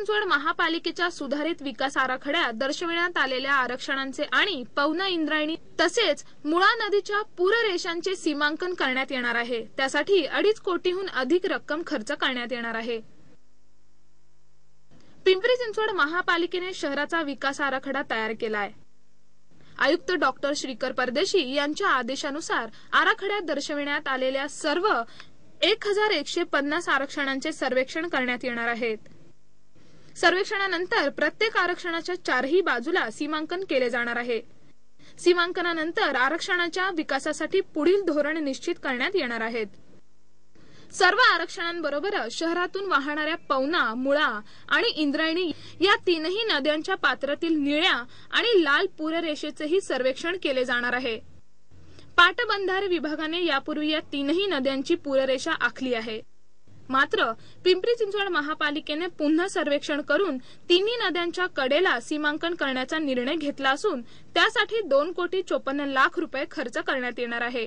चिंचवड महापालिकेच्या सुधारित विकास आराखड्यात दर्शविण्यात आलेल्या आरक्षणांचे आणि पवना इंद्रायणी तसेच मुळा नदीच्या पूररेषांचे सीमांकन करण्यात येणार आहे. त्यासाठी अडीच कोटीहून अधिक रक्कम खर्च करण्यात येणार आहे. पिंपरी चिंचवड महापालिकेने शहराचा विकास आराखडा तयार केला आहे आयुक्त डॉक्टर श्रीकर परदेशी यांच्या आदेशानुसार आराखड्यात दर्शविण्यात आलेल्या सर्व एक हजार एकशे पन्नास आरक्षणांचे सर्वेक्षण करण्यात येणार आहेत. सर्वेक्षणानंतर प्रत्येक आरक्षणाच्या चारही बाजूला सीमांकन केले जाणार आहे. सीमांकनानंतर आरक्षणाच्या विकासासाठी पुढील धोरण निश्चित करण्यात येणार आहेत. सर्व आरक्षणांबरोबरच शहरातून वाहणाऱ्या पवना मुळा आणि इंद्रायणी या तीनही नद्यांच्या पात्रातील निळ्या आणि लाल पूररेषेचेही सर्वेक्षण केले जाणार आहे. पाटबंधारे विभागाने यापूर्वी या तीनही नद्यांची पूररेषा आखली आहे. मात्र पिंपरी चिंचवड महापालिकेने पुन्हा सर्वेक्षण करून तिन्ही नद्यांच्या कडेला सीमांकन करण्याचा निर्णय घेतला असून त्यासाठी दोन कोटी चोपन्न लाख रुपये खर्च करण्यात येणार आहे.